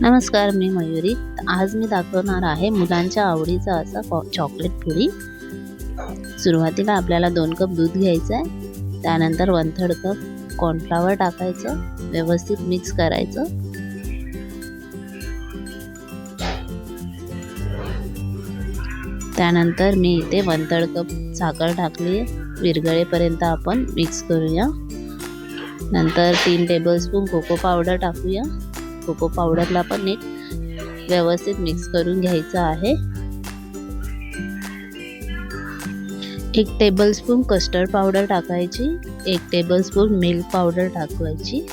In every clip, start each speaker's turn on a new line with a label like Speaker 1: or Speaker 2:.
Speaker 1: नमस्कार मी मयुरी. आज मी दाखवणार आहे मुलांच्या आवडीचा असा चॉकलेट पुडी सुरुवातीला आपल्याला दोन कप दूध घ्यायचं आहे त्यानंतर वन थर्ड कप कॉर्नफ्लावर टाकायचं. व्यवस्थित मिक्स करायचं. त्यानंतर मी इथे वन थर्ड कप साखर टाकली आहे. विरघळेपर्यंत आपण मिक्स करूया. नंतर तीन टेबलस्पून कोको पावडर टाकूया. कोको पावडरला पण नीट व्यवस्थित मिक्स करून घ्यायचं आहे. एक टेबलस्पून कस्टर्ड पावडर टाकायची एक टेबलस्पून मिल्क पावडर टाकवायची.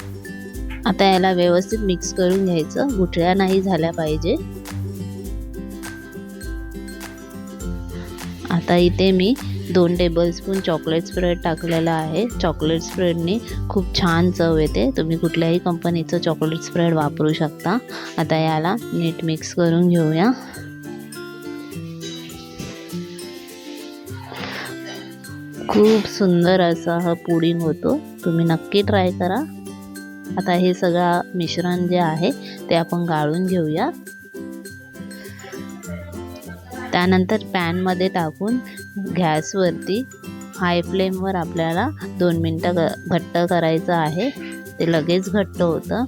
Speaker 1: आता याला व्यवस्थित मिक्स करून घ्यायचं गुठळ्या नाही झाल्या पाहिजे. आता इथे मी दोन टेबलस्पून चॉकलेट स्प्रेड टाकलेला आहे. चॉकलेट स्प्रेडने खूप छान चव येते. तुम्ही कुठल्याही कंपनीचं चॉकलेट स्प्रेड वापरू शकता. आता याला नीट मिक्स करून घेऊया. खूप सुंदर असा हा पुडिंग होतो. तुम्ही नक्की ट्राय करा. आता हे सगळं मिश्रण जे आहे ते आपण गाळून घेऊया. त्यानंतर पॅनमध्ये टाकून गॅसवरती हाय फ्लेमवर आपल्याला दोन मिनटं ग घट्ट करायचं आहे. ते लगेच घट्ट होतं.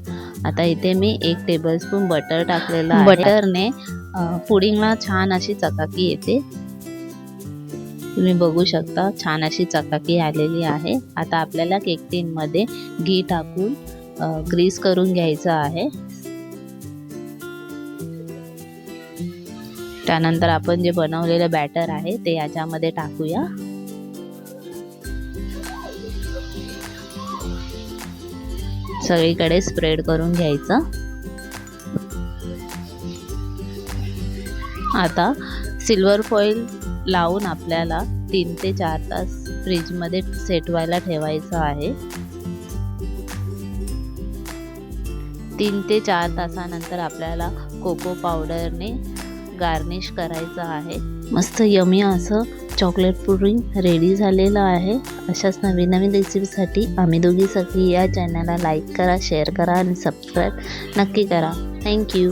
Speaker 1: आता इथे मी एक टेबलस्पून बटर टाकलेलं आहे. बटरने पुडिंगला छान अशी चकाकी येते. तुम्ही बघू शकता छान अशी चकाकी आलेली आहे. आता आपल्याला केक टीनमध्ये घी टाकून ग्रीस करून घ्यायचं आहे. त्यानंतर आपण जे बनवलेलं बॅटर आहे ते याच्यामध्ये टाकूया. सगळीकडे स्प्रेड करून घ्यायचं. आता सिल्वर फॉईल लावून आपल्याला तीन ते चार तास फ्रीजमध्ये सेट व्हायला ठेवायचं आहे. तीन ते चार तासानंतर आपल्याला कोको पावडरने गार्निश करायचं आहे. मस्त यमी असं चॉकलेट पुडिंग रेडी झालेलं आहे. अशाच नवीन नवीन रेसिपीसाठी आम्ही दोघी सगळी या चॅनलला लाईक करा शेअर करा आणि सबस्क्राईब नक्की करा. थँक्यू